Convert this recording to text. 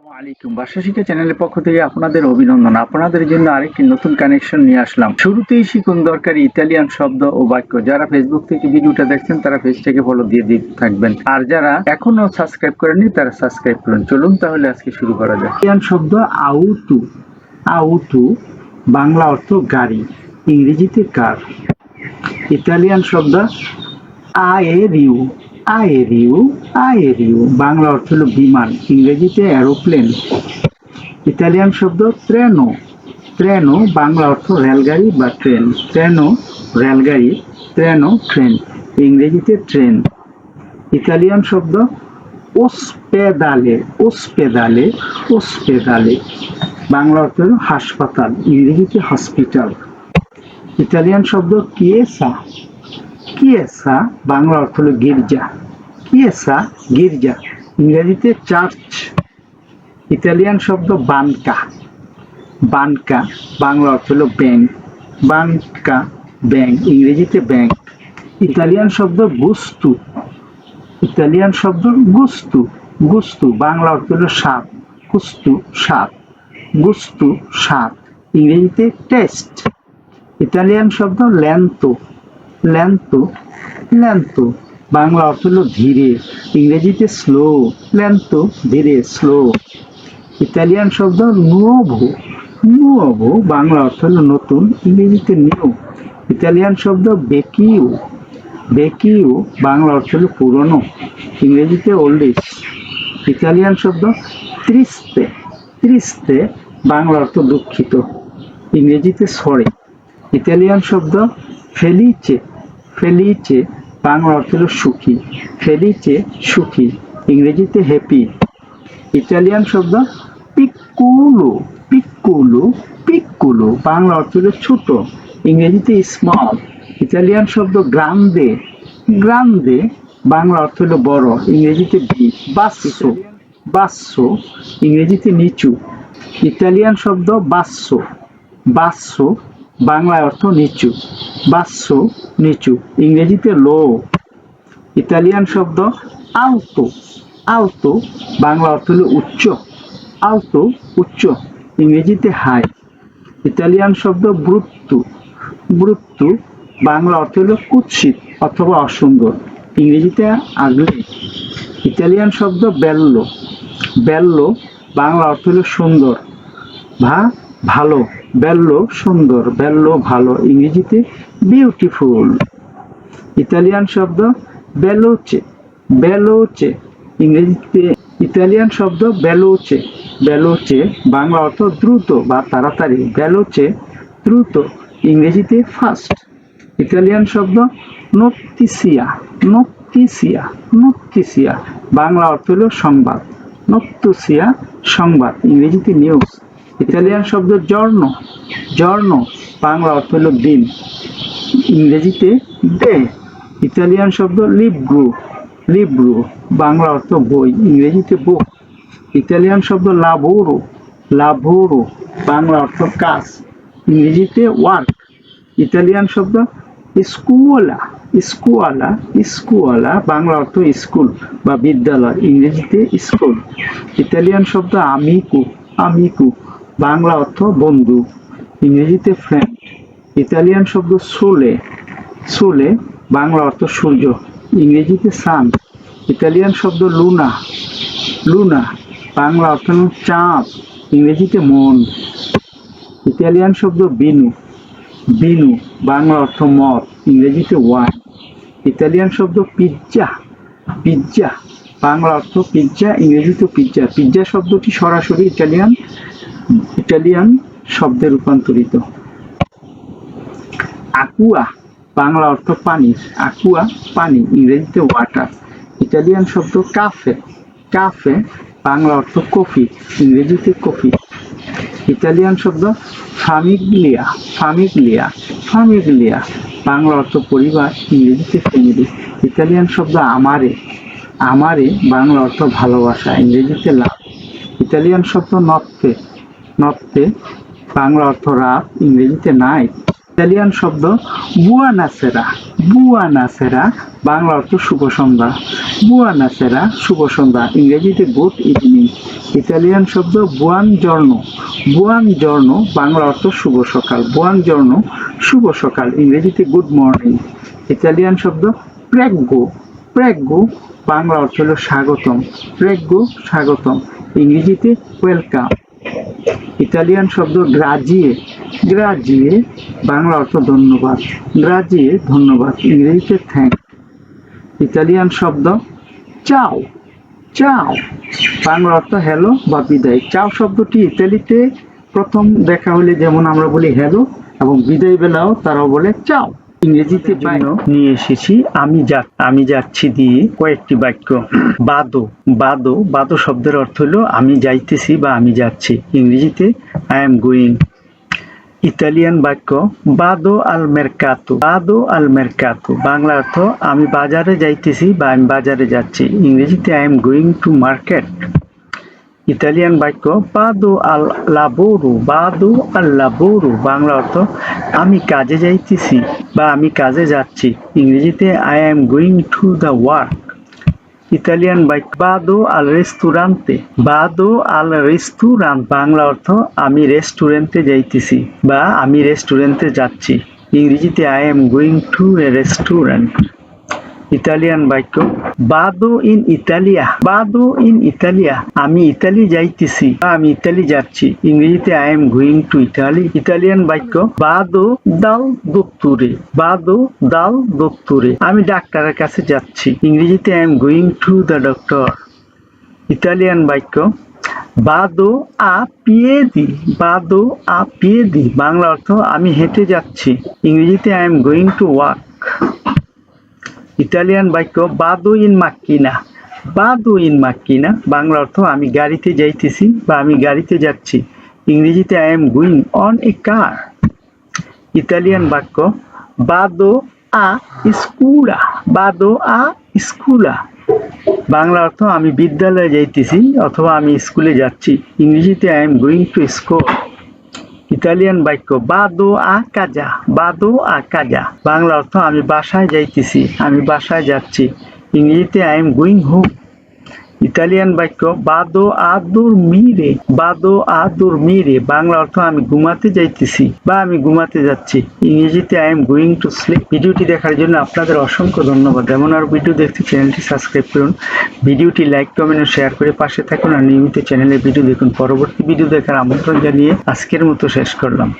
আসসালামু আলাইকুম। ভাষা শিক্ষা চ্যানেলের পক্ষ থেকে আপনাদের অভিনন্দন। আপনাদের জন্য আরেকটি নতুন কানেকশন নিয়ে আসলাম। শুরুতেই শিখুন দরকারি ইতালিয়ান শব্দ ও বাক্য। যারা ফেসবুক থেকে ভিডিওটা দেখছেন, তারা পেজটাকে ফলো দিয়ে দিতে থাকবেন। আর যারা এখনও সাবস্ক্রাইব করেননি, তারা সাবস্ক্রাইব করুন। চলুন তাহলে আজকে শুরু করা যাক। ইতালিয়ান শব্দ আউটু। আউটু বাংলা অর্থ গাড়ি, ইংরেজিতে কার। ইতালিয়ান শব্দ আয়েরিউ আয়েরিউ আয়েরিউ বাংলা অর্থ হলো বিমান, ইংরেজিতে এরোপ্লেন ইতালিয়ান শব্দ ট্রেনো। ট্রেনো, বাংলা অর্থ রেলগাড়ি বা ট্রেন। ট্রেনো, রেলগাড়ি, ট্রেনো, ট্রেন। ইংরেজিতে ট্রেন। ইতালিয়ান শব্দ ওসপেদালে ওসপেদালে ওসপেদালে। বাংলা অর্থ হলো হাসপাতাল, ইংরেজিতে হসপিটাল। ইতালিয়ান শব্দ কিয়েসা। কিয়েসা, বাংলা অর্থ হলো গির্জা। কিয়েসা গির্জা, ইংরেজিতে চার্চ, ইতালিয়ান শব্দ বানকা। বানকা, বাংলা অর্থ হলো ব্যাংক। বানকা, ব্যাংক, ইংরেজিতে ব্যাংক। ইতালিয়ান শব্দ গুস্তু। ইতালিয়ান শব্দ গুস্তু। গুস্তু, বাংলা অর্থ হলো সাপ গুস্তু সাপ গুস্তু সাপ ইংরেজিতে টেস্ট। ইতালিয়ান শব্দ ল্যান্তো। ল্যান্তো ল্যান্তো। বাংলা অর্থ হলো ধীরে, ইংরেজিতে স্লো ল্যান্তো ধীরে স্লো ইতালিয়ান শব্দ নুয়োভো নুয়োভো বাংলা অর্থ হলো নতুন, ইংরেজিতে নিউ ইতালিয়ান শব্দ বেকিউ বেকিউ বাংলা অর্থ হলো পুরনো, ইংরেজিতে ওল্ডিস ইতালিয়ান শব্দ ত্রিস্তে ত্রিস্তে বাংলা অর্থ দুঃখিত, ইংরেজিতে সরে ইতালিয়ান শব্দ ফেলিচে ফেলিচে বাংলা অর্থ হলো সুখী। ফেলিচে সুখী, ইংরেজিতে হ্যাপি ইটালিয়ান শব্দ পিকুলো পিকুলো পিকুলো। বাংলা অর্থ হলো ছোট, ইংরেজিতে স্মল ইটালিয়ান শব্দ গ্রান্দে গ্রান্দে বাংলা অর্থ হলো বড়, ইংরেজিতে বি বাস্সো বাস্সো ইংরেজিতে নিচু। ইটালিয়ান শব্দ বাস্সো বাস্সো বাংলা অর্থ নিচু। বাস্য নিচু, ইংরেজিতে লো ইতালিয়ান শব্দ আলতো আলতো, বাংলা অর্থ হলো উচ্চ, আলতো, উচ্চ, ইংরেজিতে হাই, ইতালিয়ান শব্দ ব্রুত্তু ব্রুত্তু, বাংলা অর্থ হলো কুৎসিত অথবা অসুন্দর, ইংরেজিতে আগলে, ইতালিয়ান শব্দ বেল্লো বেল্লো, বাংলা অর্থ হলো সুন্দর, ভা, ভালো, বেল্লো, সুন্দর, বেল্লো, ভালো, ইংরেজিতে বিউটিফুল ইতালিয়ান শব্দ বেলোচে বেলোচে ইংরেজিতে ইতালিয়ান শব্দ বেলোচে বেলোচে বাংলা অর্থ দ্রুত বা তাড়াতাড়ি বেলোচে দ্রুত। ইংরেজিতে ফাস্ট ইতালিয়ান শব্দ নক্তিসিয়া নক্তিসিয়া নক্তিসিয়া বাংলা অর্থ হলো সংবাদ নক্তুসিয়া সংবাদ। ইংরেজিতে নিউজ ইতালিয়ান শব্দ জর্ণ জর্ণ বাংলা অর্থ হলো দিন। ইংরেজিতে দে, ইতালিয়ান শব্দ লিব্রু লিব্রু বাংলা অর্থ বই, ইংরেজিতে বুক ইতালিয়ান শব্দ লাভোরো লাভোরো বাংলা অর্থ কাজ, ইংরেজিতে ওয়ার্ক ইতালিয়ান শব্দ স্কুওলা স্কুয়ালা স্কুয়ালা বাংলা অর্থ স্কুল বা বিদ্যালয়, ইংরেজিতে স্কুল ইতালিয়ান শব্দ আমিকু আমিকু বাংলা অর্থ বন্ধু, ইংরেজিতে ফ্রেন্ড ইতালিয়ান শব্দ সোলে সোলে বাংলা অর্থ সূর্য ইংরেজিতে সান ইতালিয়ান শব্দ লুনা লুনা বাংলা অর্থ চাঁদ ইংরেজিতে মন ইতালিয়ান শব্দ বিনু বিনু বাংলা অর্থ মদ ইংরেজিতে ওয়াইন ইতালিয়ান শব্দ পিজ্জা পিজ্জা বাংলা অর্থ পিজ্জা ইংরেজিতে পিজ্জা পিজ্জা শব্দটি সরাসরি ইটালিয়ান ইটালিয়ান শব্দে রূপান্তরিত। আকুয়া, বাংলা অর্থ পানি, আকুয়া, পানি, ইংরেজিতে ওয়াটার ইটালিয়ান শব্দ কাফে কাফে বাংলা অর্থ কফি ইংরেজিতে কফি ইটালিয়ান শব্দ ফামিগলিয়া ফামিগলিয়া ফামিগলিয়া বাংলা অর্থ পরিবার, ইংরেজিতে ফ্যামিলি ইটালিয়ান শব্দ আমারে আমারে, বাংলা অর্থ ভালোবাসা, ইংরেজিতে লাভ ইটালিয়ান শব্দ নত্তে নত্তে বাংলা অর্থ রাত, ইংরেজিতে নাইট ইতালিয়ান শব্দ বুয়ানাসেরা বুয়ানাসেরা বাংলা অর্থ শুভ সন্ধ্যা। বুয়ানাসেরা শুভ সন্ধ্যা, ইংরেজিতে গুড ইভিনিং ইতালিয়ান শব্দ বুয়ান জর্ণ বুয়ান জর্ণ বাংলা অর্থ শুভ সকাল বুয়ান জর্ণ শুভ সকাল, ইংরেজিতে গুড মর্নিং ইতালিয়ান শব্দ প্রেগো প্রেগো বাংলা অর্থ হলো স্বাগতম প্রেগো স্বাগতম, ইংরেজিতে ওয়েলকাম ইতালিয়ান শব্দ গ্রাজিয়ে গ্রাজিয়ে বাংলা অর্থ ধন্যবাদ। গ্রাজিয়ে ধন্যবাদ ইংরেজিতে থ্যাংক ইতালিয়ান শব্দ চাও চাও। বাংলা অর্থ হ্যালো বা বিদায়। চাও শব্দটি ইতালিতে প্রথম দেখা হলে যেমন আমরা বলি হ্যালো এবং বিদায় বেলাও তারাও বলে চাও। ইংরেজিতে জন্য নিয়ে এসেছি আমি যা আমি যাচ্ছি দিয়ে কয়েকটি বাক্য। বাদো বাদো বাদো শব্দের অর্থ হলো আমি যাইতেছি বা আমি যাচ্ছি। ইংরেজিতে আই এম গোয়িং ইতালিয়ান বাক্য, বাদো আল মেরকাতো বাদো আল মেরকাতো বাংলা অর্থ, আমি বাজারে যাইতেছি বা আমি বাজারে যাচ্ছি ইংরেজিতে, I am going to market Italian বাক্য, বাদো আল লাবোরু বাদো আল লাবোরু বাংলা অর্থ, আমি কাজে যাইতেছি বা আমি কাজে যাচ্ছি ইংরেজিতে, I am going to the work Italian বাক্য বাদো আল রেস্টুরান্তে বাদো আল রেস্টুরান্ট বাংলা অর্থ, আমি রেস্টুরেন্টে যাইতেছি বা আমি রেস্টুরেন্টে যাচ্ছি। ইংরেজিতে I am going to a restaurant Italian বাক্য বাদো ইন ইতালিয়া, বাদো ইন ইতালিয়া। আমি ইতালি যাইতেছি বা আমি ইতালি যাচ্ছি। ইংরেজিতে I am going to Italy Italian বাক্য বাদো দাল দোত্তুরে, বাদো দাল দোত্তুরে। আমি ডাক্তারের কাছে যাচ্ছি। ইংরেজিতে I am going to the doctor Italian বাক্য বাদো আ পিয়েদি, বাদো আ পিয়েদি। বাংলা অর্থ আমি হেঁটে যাচ্ছি। ইংরেজিতে I am going to walk Italian বাক্য, বাদো ইন মাক্কিনা। বাদো ইন মাক্কিনা, বাংলা অর্থ, আমি গাড়িতে যাইতেছি বা আমি গাড়িতে যাচ্ছি। ইংরেজিতে I am going on a car Italian বাক্য, বাদো আ স্কুলা। বাদো আ স্কুলা। বাংলা অর্থ, আমি বিদ্যালয়ে যাইতেছি অথবা আমি স্কুলে যাচ্ছি। ইংরেজিতে I am going to school Italian বাক্য, বাদো আ কাজা, বাদো আ কাজা। বাংলা অর্থ, আমি বাসায় যাইতেছি, আমি বাসায় যাচ্ছি। ইংরেজিতে, I am going home. Italian বাক্য, বাদো আদুর মিরে, বাদো আদুর মিরে বাংলা অর্থ, আমি ঘুমাতে যাইতেছি বা আমি ঘুমাতে যাচ্ছি ইংরেজিতে I am going to sleep ভিডিওটি দেখার জন্য আপনাদের অসংখ্য ধন্যবাদ। এমন আর ভিডিও দেখতে চ্যানেলটি সাবস্ক্রাইব করুন। ভিডিওটি লাইক, কমেন্ট ও শেয়ার করে পাশে থাকুন আর নিয়মিত চ্যানেলে ভিডিও দেখুন। পরবর্তী ভিডিও দেখার আমন্ত্রণ জানিয়ে আজকের মতো শেষ করলাম।